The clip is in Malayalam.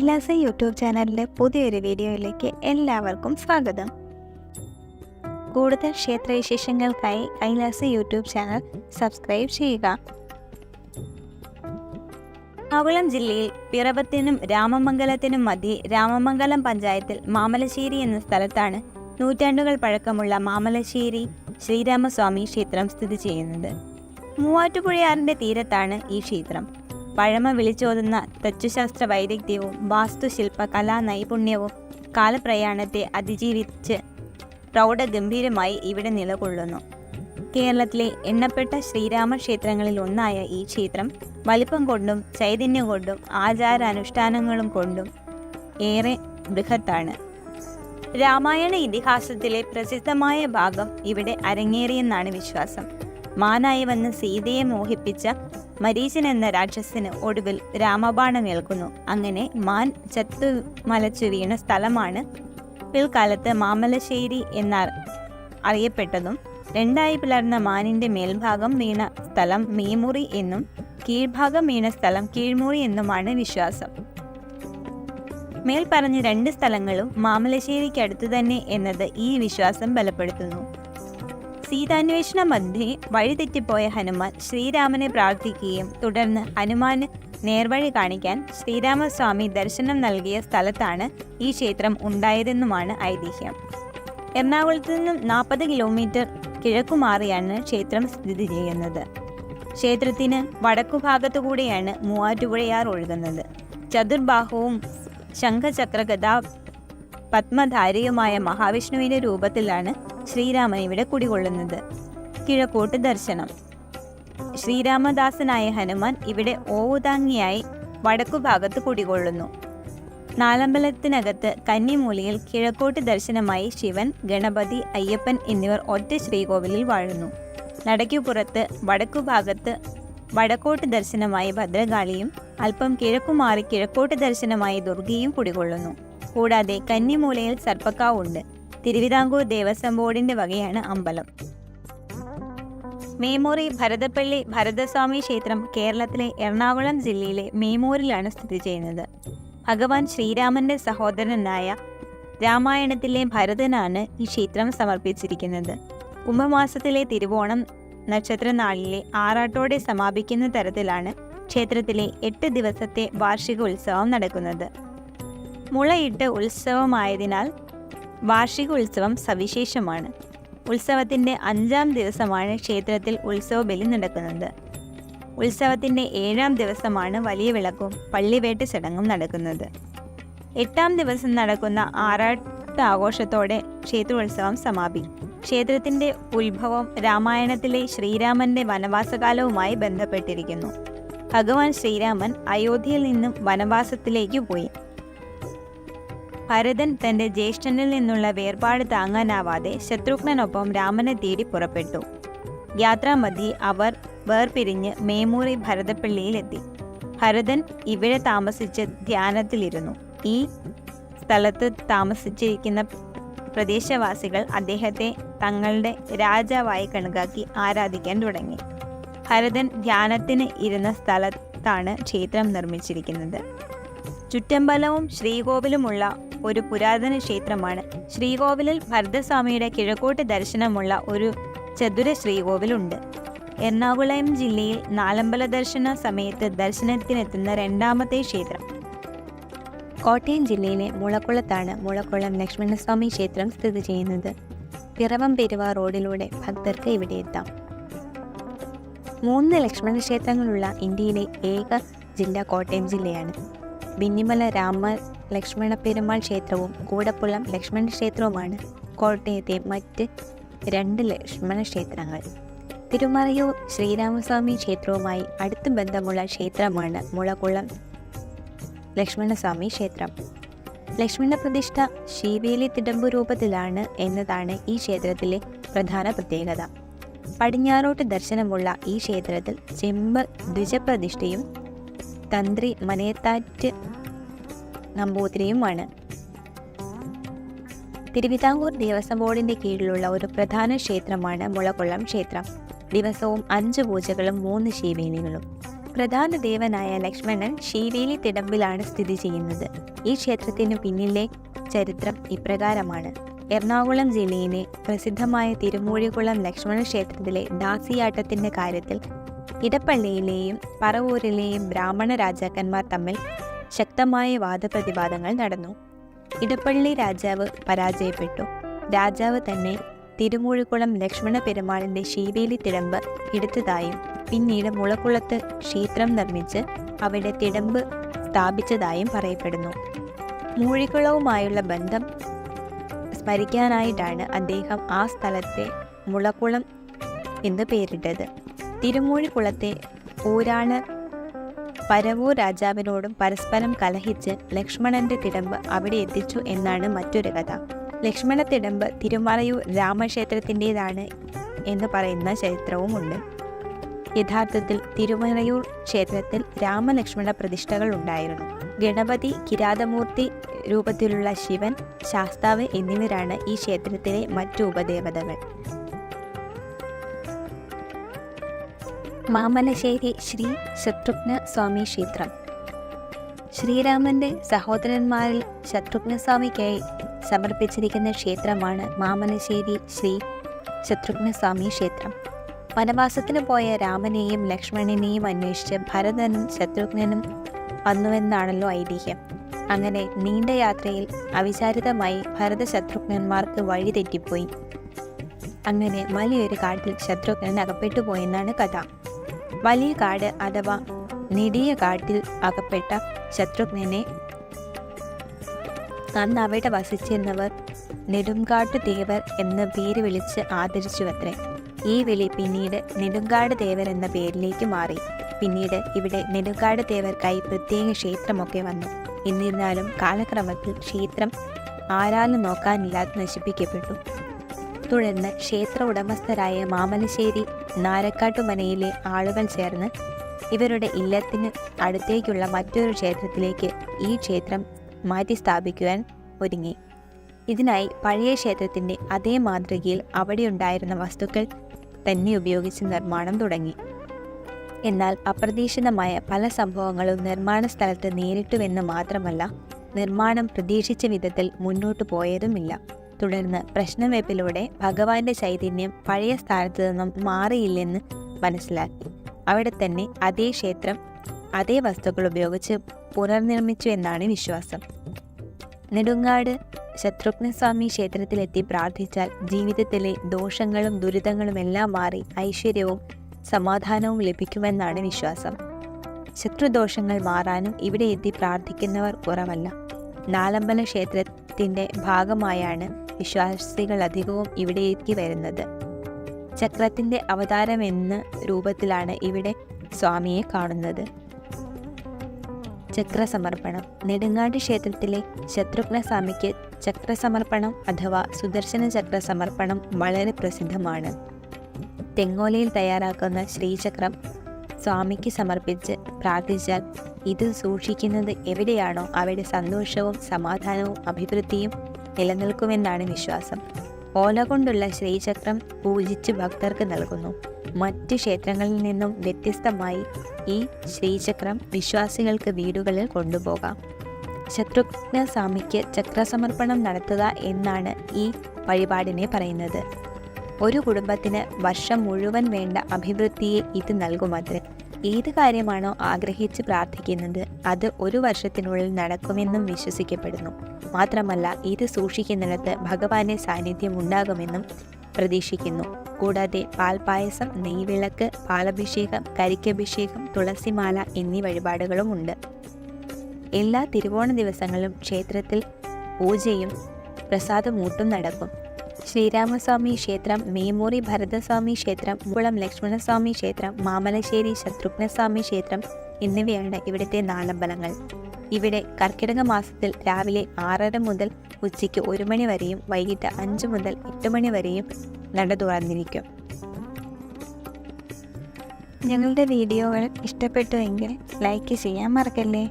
കൈലാസ യൂട്യൂബ് ചാനലിലെ പുതിയൊരു വീഡിയോയിലേക്ക് എല്ലാവർക്കും സ്വാഗതം. കൂടുതൽ ക്ഷേത്രവിശേഷങ്ങൾക്കായി കൈലാസ യൂട്യൂബ് ചാനൽ സബ്സ്ക്രൈബ് ചെയ്യുക. എറണാകുളം ജില്ലയിൽ പിറവത്തിനും രാമമംഗലത്തിനും മധ്യേ രാമമംഗലം പഞ്ചായത്തിൽ മാമലശ്ശേരി എന്ന സ്ഥലത്താണ് നൂറ്റാണ്ടുകൾ പഴക്കമുള്ള മാമലശ്ശേരി ശ്രീരാമസ്വാമി ക്ഷേത്രം സ്ഥിതി ചെയ്യുന്നത്. മൂവാറ്റുപുഴയാറിന്റെ തീരത്താണ് ഈ ക്ഷേത്രം. പഴമ വിളിച്ചോതുന്ന തച്ചുശാസ്ത്ര വൈദഗ്ധ്യവും വാസ്തുശില്പ കലാ നൈപുണ്യവും കാലപ്രയാണത്തെ അതിജീവിച്ച് പ്രൗഢ പ്രൗഢഗംഭീരമായി ഇവിടെ നിലകൊള്ളുന്നു. കേരളത്തിലെ എണ്ണപ്പെട്ട ശ്രീരാമ ക്ഷേത്രങ്ങളിൽ ഒന്നായ ഈ ക്ഷേത്രം വലിപ്പം കൊണ്ടും ചൈതന്യം കൊണ്ടും ആചാരാനുഷ്ഠാനങ്ങളും കൊണ്ടും ഏറെ ബൃഹത്താണ്. രാമായണ ഇതിഹാസത്തിലെ പ്രസിദ്ധമായ ഭാഗം ഇവിടെ അരങ്ങേറിയെന്നാണ് വിശ്വാസം. മാനായി വന്ന് സീതയെ മോഹിപ്പിച്ച മരീചൻ എന്ന രാക്ഷസന് ഒടുവിൽ രാമബാണമേൽക്കുന്നു അങ്ങനെ മാൻ ചത്തു മലച്ചു വീണ സ്ഥലമാണ് പിൽക്കാലത്ത് മാമലശ്ശേരി എന്ന അറിയപ്പെട്ടതും. രണ്ടായി പിളർന്ന മാനിന്റെ മേൽഭാഗം വീണ സ്ഥലം മീമുറി എന്നും കീഴ്ഭാഗം വീണ സ്ഥലം കീഴ്മുറി എന്നുമാണ് വിശ്വാസം. മേൽപ്പറഞ്ഞ രണ്ട് സ്ഥലങ്ങളും മാമലശ്ശേരിക്കടുത്തു തന്നെ എന്നത് ഈ വിശ്വാസം ബലപ്പെടുത്തുന്നു. സീതാന്വേഷണ മധ്യേ വഴിതെറ്റിപ്പോയ ഹനുമാൻ ശ്രീരാമനെ പ്രാർത്ഥിക്കുകയും തുടർന്ന് ഹനുമാന് നേർവഴി കാണിക്കാൻ ശ്രീരാമസ്വാമി ദർശനം നൽകിയ സ്ഥലത്താണ് ഈ ക്ഷേത്രം ഉണ്ടായതെന്നുമാണ് ഐതിഹ്യം. എറണാകുളത്ത് നിന്നും നാൽപ്പത് കിലോമീറ്റർ കിഴക്കുമാറിയാണ് ക്ഷേത്രം സ്ഥിതി ചെയ്യുന്നത്. ക്ഷേത്രത്തിന് വടക്കുഭാഗത്തുകൂടിയാണ് മൂവാറ്റുപുഴയാർ ഒഴുകുന്നത്. ചതുർബാഹുവും ശംഖചക്ര ഗദാ പത്മധാരിയുമായ മഹാവിഷ്ണുവിന്റെ രൂപത്തിലാണ് ശ്രീരാമൻ ഇവിടെ കുടികൊള്ളുന്നത്. കിഴക്കോട്ട് ദർശനം. ശ്രീരാമദാസനായ ഹനുമാൻ ഇവിടെ ഓവുതാങ്ങിയായി വടക്കുഭാഗത്ത് കുടികൊള്ളുന്നു. നാലമ്പലത്തിനകത്ത് കന്നിമൂലിയിൽ കിഴക്കോട്ട് ദർശനമായി ശിവൻ ഗണപതി അയ്യപ്പൻ എന്നിവർ ഒറ്റ ശ്രീകോവിലിൽ വാഴുന്നു. നടയ്ക്കുപുറത്ത് വടക്കുഭാഗത്ത് വടക്കോട്ട് ദർശനമായി ഭദ്രകാളിയും അല്പം കിഴക്കുമാറി കിഴക്കോട്ട് ദർശനമായി ദുർഗയും കുടികൊള്ളുന്നു. കൂടാതെ കന്നിമൂലയിൽ സർപ്പക്കാവുണ്ട്. തിരുവിതാംകൂർ ദേവസ്വം ബോർഡിന്റെ വകയാണ് അമ്പലം. മേമൂറി ഭരതപ്പള്ളി ഭരതസ്വാമി ക്ഷേത്രം കേരളത്തിലെ എറണാകുളം ജില്ലയിലെ മേമൂരിലാണ് സ്ഥിതി ചെയ്യുന്നത്. ഭഗവാൻ ശ്രീരാമന്റെ സഹോദരനായ രാമായണത്തിലെ ഭരതനാണ് ഈ ക്ഷേത്രം സമർപ്പിച്ചിരിക്കുന്നത്. കുംഭമാസത്തിലെ തിരുവോണം നക്ഷത്രനാളിലെ ആറാട്ടോടെ സമാപിക്കുന്ന തരത്തിലാണ് ക്ഷേത്രത്തിലെ എട്ട് ദിവസത്തെ വാർഷിക ഉത്സവം നടക്കുന്നത്. മുളയിട്ട് ഉത്സവമായതിനാൽ വാർഷിക ഉത്സവം സവിശേഷമാണ്. ഉത്സവത്തിന്റെ അഞ്ചാം ദിവസമാണ് ക്ഷേത്രത്തിൽ ഉത്സവ ബലി നടക്കുന്നത്. ഉത്സവത്തിന്റെ ഏഴാം ദിവസമാണ് വലിയ വിളക്കും പള്ളിവേട്ട് ചടങ്ങും നടക്കുന്നത്. എട്ടാം ദിവസം നടക്കുന്ന ആറാട്ട് ആഘോഷത്തോടെ ക്ഷേത്രോത്സവം സമാപിക്കും. ക്ഷേത്രത്തിന്റെ ഉത്ഭവം രാമായണത്തിലെ ശ്രീരാമന്റെ വനവാസകാലവുമായി ബന്ധപ്പെട്ടിരിക്കുന്നു. ഭഗവാൻ ശ്രീരാമൻ അയോധ്യയിൽ നിന്നും വനവാസത്തിലേക്ക് പോയി. ഭരതൻ തന്റെ ജ്യേഷ്ഠനിൽ നിന്നുള്ള വേർപാട് താങ്ങാനാവാതെ ശത്രുഘ്നൊപ്പം രാമനെ തേടി പുറപ്പെട്ടു. യാത്രാമധ്യേ അവർ വേർപിരിഞ്ഞ് മേമൂറി ഭരതപ്പള്ളിയിലെത്തി. ഭരതൻ ഇവിടെ താമസിച്ച് ധ്യാനത്തിലിരുന്നു. ഈ സ്ഥലത്ത് താമസിച്ചിരിക്കുന്ന പ്രദേശവാസികൾ അദ്ദേഹത്തെ തങ്ങളുടെ രാജാവായി കണക്കാക്കി ആരാധിക്കാൻ തുടങ്ങി. ഭരതൻ ധ്യാനത്തിന് ഇരുന്ന സ്ഥലത്താണ് ക്ഷേത്രം നിർമ്മിച്ചിരിക്കുന്നത്. ചുറ്റമ്പലവും ശ്രീകോവിലുമുള്ള ഒരു പുരാതന ക്ഷേത്രമാണ്. ശ്രീകോവിലിൽ ഭരതസ്വാമിയുടെ കിഴക്കോട്ട് ദർശനമുള്ള ഒരു ചതുര ശ്രീകോവിലുണ്ട്. എറണാകുളം ജില്ലയിൽ നാലമ്പല ദർശന സമയത്ത് ദർശനത്തിനെത്തുന്ന രണ്ടാമത്തെ ക്ഷേത്രം. കോട്ടയം ജില്ലയിലെ മുളക്കുളത്താണ് മുളക്കുളം ലക്ഷ്മണസ്വാമി ക്ഷേത്രം സ്ഥിതി ചെയ്യുന്നത്. പിറവം പെരുവ റോഡിലൂടെ ഭക്തർക്ക് ഇവിടെ എത്താം. മൂന്ന് ലക്ഷ്മണ ക്ഷേത്രങ്ങളുള്ള ഇന്ത്യയിലെ ഏക ജില്ല കോട്ടയം ജില്ലയാണ്. ബിന്നിമല രാമ ലക്ഷ്മണ പെരുമാൾ ക്ഷേത്രവും കൂടപ്പുള്ളം ലക്ഷ്മണ ക്ഷേത്രവുമാണ്. കോട്ടയത്തെ മറ്റ് രണ്ട് ലക്ഷ്മണ ക്ഷേത്രങ്ങൾ. തിരുമറയൂർ ശ്രീരാമസ്വാമി ക്ഷേത്രവുമായി അടുത്ത ബന്ധമുള്ള ക്ഷേത്രമാണ് മുളകുളം ലക്ഷ്മണസ്വാമി ക്ഷേത്രം. ലക്ഷ്മണ പ്രതിഷ്ഠ ശീവേലി തിടമ്പു രൂപത്തിലാണ് എന്നതാണ് ഈ ക്ഷേത്രത്തിലെ പ്രധാന പ്രത്യേകത. പടിഞ്ഞാറോട്ട് ദർശനമുള്ള ഈ ക്ഷേത്രത്തിൽ ചെമ്പ് ദ്വിജപ്രതിഷ്ഠയും തന്ത്രി മനയത്താറ്റ് നമ്പൂതിരിയുമാണ്. തിരുവിതാംകൂർ ദേവസ്വം ബോർഡിന്റെ കീഴിലുള്ള ഒരു പ്രധാന ക്ഷേത്രമാണ് മുളകൊള്ളം ക്ഷേത്രം. ദിവസവും അഞ്ച് പൂജകളും മൂന്ന് ശിവേലികളും. പ്രധാന ദേവനായ ലക്ഷ്മണൻ ശീവേലി തിടമ്പിലാണ് സ്ഥിതി ചെയ്യുന്നത്. ഈ ക്ഷേത്രത്തിനു പിന്നിലെ ചരിത്രം ഇപ്രകാരമാണ്. എറണാകുളം ജില്ലയിലെ പ്രസിദ്ധമായ തിരുമൂഴികുളം ലക്ഷ്മണ ക്ഷേത്രത്തിലെ ദാസിയാട്ടത്തിന്റെ കാര്യത്തിൽ ഇടപ്പള്ളിയിലെയും പറവൂരിലെയും ബ്രാഹ്മണ രാജാക്കന്മാർ തമ്മിൽ ശക്തമായ വാദപ്രതിവാദങ്ങൾ നടന്നു. ഇടപ്പള്ളി രാജാവ് പരാജയപ്പെട്ടു. രാജാവ് തന്നെ തിരുമൂഴിക്കുളം ലക്ഷ്മണ പെരുമാളിന്റെ ശീവേലി തിടമ്പ് എടുത്തതായും പിന്നീട് മുളക്കുളത്ത് ക്ഷേത്രം നിർമ്മിച്ച് അവിടെ തിടമ്പ് സ്ഥാപിച്ചതായും പറയപ്പെടുന്നു. മൂഴിക്കുളവുമായുള്ള ബന്ധം സ്മരിക്കാനായിട്ടാണ് അദ്ദേഹം ആ സ്ഥലത്തെ മുളക്കുളം എന്ന് പേരിട്ടത്. തിരുമൂഴിക്കുളത്തെ ഊരാണ് പരവൂർ രാജാവിനോടും പരസ്പരം കലഹിച്ച് ലക്ഷ്മണന്റെ തിടമ്പ് അവിടെ എത്തിച്ചു എന്നാണ് മറ്റൊരു കഥ. ലക്ഷ്മണ തിടമ്പ് തിരുമറയൂർ രാമക്ഷേത്രത്തിന്റെതാണ് എന്ന് പറയുന്ന ചരിത്രവുമുണ്ട്. യഥാർത്ഥത്തിൽ തിരുമറയൂർ ക്ഷേത്രത്തിൽ രാമലക്ഷ്മണ പ്രതിഷ്ഠകൾ ഉണ്ടായിരുന്നു ഗണപതി കിരാതമൂർത്തി രൂപത്തിലുള്ള ശിവൻ ശാസ്താവ് എന്നിവരാണ് ഈ ക്ഷേത്രത്തിലെ മറ്റു ഉപദേവതകൾ. മാമലശ്ശേരി ശ്രീ ശത്രുഘ്ന സ്വാമി ക്ഷേത്രം. ശ്രീരാമന്റെ സഹോദരന്മാരിൽ ശത്രുഘ്ന സ്വാമിക്കായി സമർപ്പിച്ചിരിക്കുന്ന ക്ഷേത്രമാണ് മാമലശ്ശേരി ശ്രീ ശത്രുഘ്ന സ്വാമി ക്ഷേത്രം. വനവാസത്തിന് പോയ രാമനെയും ലക്ഷ്മണനെയും അന്വേഷിച്ച് ഭരതനും ശത്രുഘ്നനും വന്നുവെന്നാണല്ലോ ഐതിഹ്യം. അങ്ങനെ നീണ്ട യാത്രയിൽ അവിചാരിതമായി ഭരത ശത്രുഘ്നന്മാർക്ക് വഴി തെറ്റിപ്പോയി. അങ്ങനെ വലിയൊരു കാട്ടിൽ ശത്രുഘ്നൻ അകപ്പെട്ടു പോയെന്നാണ് കഥ. വലിയ കാട് അഥവാ നെടിയ കാട്ടിൽ അകപ്പെട്ട ശത്രുഘ്നനെ അന്ന് അവിടെ വസിച്ചിരുന്നവർ നെടുങ്കാട്ടു ദേവർ എന്ന് പേര് വിളിച്ച് ആദരിച്ചുവത്രേ. ഈ വിളി പിന്നീട് നെടുങ്കാട് ദേവർ എന്ന പേരിലേക്ക് മാറി. പിന്നീട് ഇവിടെ നെടുങ്കാട് ദേവർക്കായി പ്രത്യേക ക്ഷേത്രമൊക്കെ വന്നു. എന്നിരുന്നാലും കാലക്രമത്തിൽ ക്ഷേത്രം ആരാലും നോക്കാനില്ലാതെ നശിപ്പിക്കപ്പെട്ടു. തുടർന്ന് ക്ഷേത്ര ഉടമസ്ഥരായ മാമലശ്ശേരി നാരക്കാട്ടുമനയിലെ ആളുകൾ ചേർന്ന് ഇവരുടെ ഇല്ലത്തിന് അടുത്തേക്കുള്ള മറ്റൊരു ക്ഷേത്രത്തിലേക്ക് ഈ ക്ഷേത്രം മാറ്റി സ്ഥാപിക്കുവാൻ ഒരുങ്ങി. ഇതിനായി പഴയ ക്ഷേത്രത്തിന്റെ അതേ മാതൃകയിൽ അവിടെ ഉണ്ടായിരുന്ന വസ്തുക്കൾ തന്നെ ഉപയോഗിച്ച് നിർമ്മാണം തുടങ്ങി. എന്നാൽ അപ്രതീക്ഷിതമായ പല സംഭവങ്ങളും നിർമ്മാണ സ്ഥലത്ത് നേരിട്ടുവെന്ന് മാത്രമല്ല നിർമ്മാണം പ്രതീക്ഷിച്ച വിധത്തിൽ മുന്നോട്ടു പോയതുമില്ല. തുടർന്ന് പ്രശ്നവെപ്പിലൂടെ ഭഗവാന്റെ ചൈതന്യം പഴയ സ്ഥാനത്ത് നിന്നും മാറിയില്ലെന്ന് മനസ്സിലാക്കി. അവിടെ തന്നെ അതേ ക്ഷേത്രം അതേ വസ്തുക്കൾ ഉപയോഗിച്ച് പുനർനിർമ്മിച്ചു എന്നാണ് വിശ്വാസം. നെടുങ്ങാട് ശത്രുഘ്നസ്വാമി ക്ഷേത്രത്തിലെത്തി പ്രാർത്ഥിച്ചാൽ ജീവിതത്തിലെ ദോഷങ്ങളും ദുരിതങ്ങളും എല്ലാം മാറി ഐശ്വര്യവും സമാധാനവും ലഭിക്കുമെന്നാണ് വിശ്വാസം. ശത്രുദോഷങ്ങൾ മാറാനും ഇവിടെ എത്തി പ്രാർത്ഥിക്കുന്നവർ കുറവല്ല. നാലമ്പല ക്ഷേത്രത്തിന്റെ ഭാഗമായാണ് വിശ്വാസികൾ അധികവും ഇവിടേക്ക് വരുന്നത്. ചക്രത്തിന്റെ അവതാരം എന്ന രൂപത്തിലാണ് ഇവിടെ സ്വാമിയെ കാണുന്നത്. ചക്രസമർപ്പണം. നെടുങ്ങാട് ക്ഷേത്രത്തിലെ ശത്രുഘ്ന സ്വാമിക്ക് ചക്രസമർപ്പണം അഥവാ സുദർശന ചക്ര സമർപ്പണം വളരെ പ്രസിദ്ധമാണ്. തെങ്ങോലയിൽ തയ്യാറാക്കുന്ന ശ്രീചക്രം സ്വാമിക്ക് സമർപ്പിച്ച് പ്രാർത്ഥിച്ചാൽ ഇത് സൂക്ഷിക്കുന്നത് എവിടെയാണോ അവിടെ സന്തോഷവും സമാധാനവും അഭിവൃദ്ധിയും നിലനിൽക്കുമെന്നാണ് വിശ്വാസം. ഓല കൊണ്ടുള്ള ശ്രീചക്രം പൂജിച്ച് ഭക്തർക്ക് നൽകുന്നു. മറ്റ് ക്ഷേത്രങ്ങളിൽ നിന്നും വ്യത്യസ്തമായി ഈ ശ്രീചക്രം വിശ്വാസികൾക്ക് വീടുകളിൽ കൊണ്ടുപോകാം. ശത്രുഘ്ന സ്വാമിക്ക് ചക്രസമർപ്പണം നടത്തുക എന്നാണ് ഈ വഴിപാടിനെ പറയുന്നത്. ഒരു കുടുംബത്തിന് വർഷം മുഴുവൻ വേണ്ട അഭിവൃദ്ധിയെ ഇത് നൽകുമത്രേ ഏത് കാര്യമാണോ ആഗ്രഹിച്ച് പ്രാർത്ഥിക്കുന്നത് അത് ഒരു വർഷത്തിനുള്ളിൽ നടക്കുമെന്നും വിശ്വസിക്കപ്പെടുന്നു. മാത്രമല്ല ഇത് സൂക്ഷിക്കുന്നിടത്ത് ഭഗവാന്റെ സാന്നിധ്യം ഉണ്ടാകുമെന്നും പ്രതീക്ഷിക്കുന്നു. കൂടാതെ പാൽപായസം നെയ്വിളക്ക് പാലഭിഷേകം കരിക്കഭിഷേകം തുളസിമാല എന്നീ വഴിപാടുകളുമുണ്ട് എല്ലാ തിരുവോണ ദിവസങ്ങളിലും ക്ഷേത്രത്തിൽ പൂജയും പ്രസാദമൂട്ടും നടക്കും. ശ്രീരാമസ്വാമി ക്ഷേത്രം മേമൂറി ഭരതസ്വാമി ക്ഷേത്രം മുകുളം ലക്ഷ്മണസ്വാമി ക്ഷേത്രം മാമലശ്ശേരി ശത്രുഘ്നസ്വാമി ക്ഷേത്രം എന്നിവയാണ് ഇവിടുത്തെ നാളമ്പലങ്ങൾ ഇവിടെ കർക്കിടക മാസത്തിൽ രാവിലെ ആറര മുതൽ ഉച്ചയ്ക്ക് ഒരു മണി വരെയും വൈകിട്ട് അഞ്ച് മുതൽ എട്ട് മണി വരെയും നട തുറന്നിരിക്കും. ഞങ്ങളുടെ വീഡിയോകൾ ഇഷ്ടപ്പെട്ടുവെങ്കിൽ ലൈക്ക് ചെയ്യാൻ മറക്കല്ലേ?